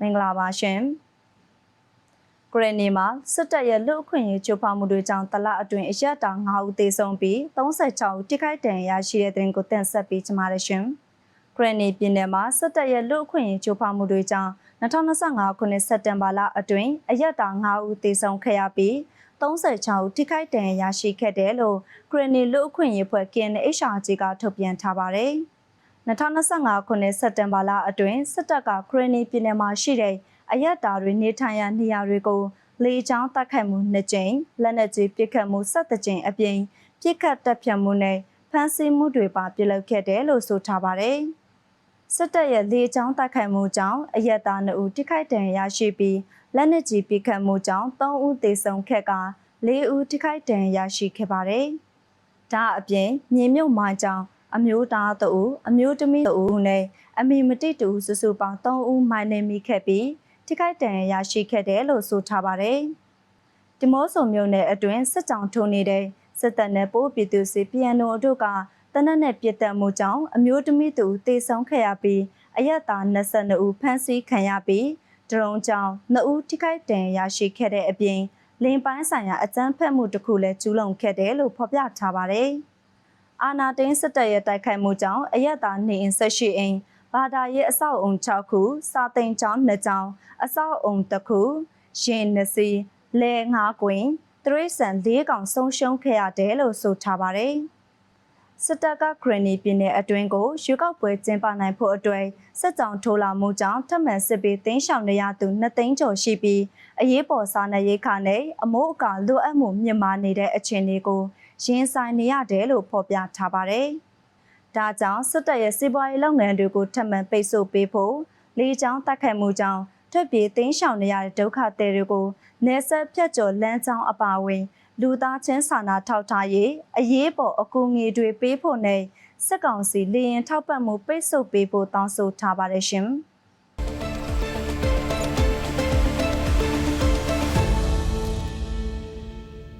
မင်္ဂလာပါရှင်ကရနီမှာစစ်တပ်ရဲ့လူအခွင့်အရေးချိုးဖောက်မှုတွေကြောင့်တလအတွင်းအရက်တာ9ဦးသေဆုံးပြီး36ဦးထိခိုက်ဒဏ်ရာရရှိတဲ့တဲ့ရင်ကိုတင်ဆက်ပေးကြပါရရှင်ကရနီပြည်နယ်မှာစစ်တပ်ရဲ့လူအခွင့်အရေးချိုးဖောက်မှုတွေကြောင့်2025ခုနှစ်စက်တင်ဘာလအတွင်းအရက်တာ9ဦးသေဆုံးခဲ့ရပြီး36ဦးထိခိုက်ဒဏ်ရာရရှိခဲ့တယ်လို့ကရနီလူအခွင့်အရေးဖွဲ့ KNHRG ကထုတ်ပြန်ထားပါတယ် 2025ခုနှစ်စက်တင်ဘာလအတွင်းစစ်တပ်ကခရနီပြည်နယ်မှာရှိတဲ့အရက်တာတွေနေထိုင်ရာနေရာတွေကိုလေကြောင်းတိုက်ခိုက်မှုနှစ်ကြိမ်လက်နက်ကြီးပစ်ခတ်မှု17ကြိမ်အပြင်ပစ်ခတ်တပ်ဖြတ်မှုနဲ့ဖမ်းဆီးမှုတွေပါပြုလုပ်ခဲ့တယ်လို့ဆိုထားပါတယ်။စစ်တပ်ရဲ့လေကြောင်းတိုက်ခိုက်မှုကြောင့်အရက်သား2ဦးထိခိုက်ဒဏ်ရာရရှိပြီးလက်နက်ကြီးပစ်ခတ်မှုကြောင့်3ဦးသေဆုံးခဲ့က4ဦးထိခိုက်ဒဏ်ရာရရှိခဲ့ပါတယ်။ဒါအပြင်မြေမြုပ်မိုင်းကြောင့် အမျိုးသားတအူအမျိုးသမီးတအူနဲ့အမိမတိတူစုစုပေါင်း3ဦးမိုင်းနေမိခဲ့ပြီးထိခိုက်ဒဏ်ရာရရှိခဲ့တယ်လို့ဆိုထားပါတယ်။ဒီမော့ဆိုမျိုးနဲ့အတွင်းစစ်ကြောင်ထုံနေတဲ့စစ်တပ်နဲ့ပိုးပြည်သူစီပြန်တို့တို့ကတနက်နဲ့ပြစ်တက်မှုကြောင့်အမျိုးသမီးတူတေဆုံးခဲ့ရပြီးအရက်သား22ဦးဖမ်းဆီးခံရပြီးဒရုန်းကြောင့်2ဦးထိခိုက်ဒဏ်ရာရရှိခဲ့တဲ့အပြင်လင်းပိုင်းဆိုင်ရာအကြမ်းဖက်မှုတစ်ခုလည်းကျူးလွန်ခဲ့တယ်လို့ဖော်ပြထားပါတယ်။ အာနာတင်းစစ်တပ်ရဲ့တိုက်ခိုက်မှုကြောင့်အရက်သားနေအိမ်ဆက်ရှိအိမ်ဘာသာရေးအဆောက်အုံ6ခုစာသိမ်ကျောင်း2ကျောင်းအဆောက်အုံတစ်ခုရင်နစီလဲ9ကွင်တရိษံ၄ကောင်ဆုံးရှုံးခဲ့ရတယ်လို့ဆိုထားပါတယ်စစ်တပ်ကဂရနီပြည်နယ်အတွင်းကိုရွေးကောက်ပွဲကျင်းပနိုင်ဖို့အတွက်စစ်ကြောင်ထိုးလာမှုကြောင့်ထပ်မံစစ်ပေးတင်းရှောင်နေရသူ2သိန်းကျော်ရှိပြီးအရေးပေါ်စားနပ်ရိက္ခာနဲ့အမိုးအကာလိုအပ်မှုမြင့်မားနေတဲ့အခြေအနေကို ရင်ဆိုင်နေရတယ်လို့ဖော်ပြထားပါတယ်။ဒါကြောင့်စစ်တပ်ရဲ့စီးပွားရေးလုပ်ငန်းတွေကိုထပ်မံပိတ်ဆို့ပေးဖို့လေးချောင်းတိုက်ခိုက်မှုကြောင့်ထွက်ပြေးသိမ်းရှောင်နေရတဲ့ဒုက္ခသည်တွေကိုနေဆက်ဖြတ်ကျော်လမ်းကြောင်းအပါအဝင် လူသားချင်းစာနာထောက်ထားရေးအရေးပေါ်အကူအညီတွေပေးဖို့နဲ့စစ်ကောင်စီလေရင်ထောက်ပံ့မှုပိတ်ဆို့ပေးဖို့တောင်းဆိုထားပါတယ်ရှင်။